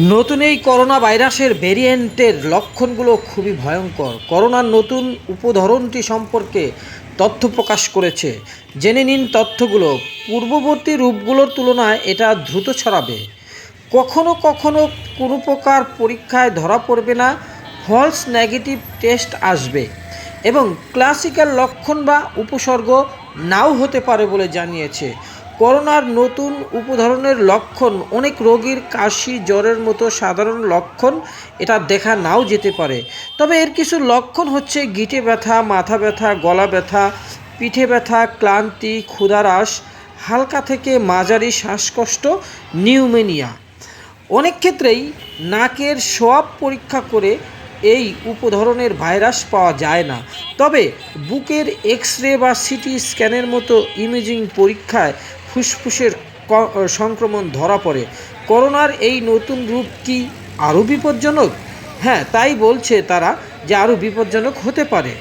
নতুন এই করোনা ভাইরাসের ভেরিয়েন্টের লক্ষণগুলো খুবই ভয়ঙ্কর। করোনার নতুন উপধরনটি সম্পর্কে তথ্য প্রকাশ করেছে। জেনে নিন তথ্যগুলো। পূর্ববর্তী রূপগুলোর তুলনায় এটা দ্রুত ছড়াবে। কখনো কখনো কোনো প্রকার পরীক্ষায় ধরা পড়বে না, ফলস নেগেটিভ টেস্ট আসবে এবং ক্লাসিক্যাল লক্ষণ বা উপসর্গ নাও হতে পারে বলে জানিয়েছে। করোনার নতুন উপধরনের লক্ষণ, অনেক রোগীর কাশি, জ্বরের মতো সাধারণ লক্ষণ, এটা দেখা নাও যেতে পারে। তবে এর কিছু লক্ষণ হচ্ছে গিটে ব্যথা, মাথা ব্যথা, গলা ব্যথা, পিঠে ব্যথা, ক্লান্তি ক্ষুধারাস হালকা থেকে মাঝারি শ্বাসকষ্ট, নিউমেনিয়া। অনেক ক্ষেত্রেই নাকের সোয়াব পরীক্ষা করে এই উপধরনের ভাইরাস পাওয়া যায় না। তবে বুকের এক্স রে বা সিটি স্ক্যানের মতো ইমেজিং পরীক্ষায় ফুসফুসের সংক্রমণ ধরা পড়ে। করোনার এই নতুন রূপ কি আরও বিপজ্জনক? হ্যাঁ তাই বলছে তারা যে আরও বিপজ্জনক হতে পারে।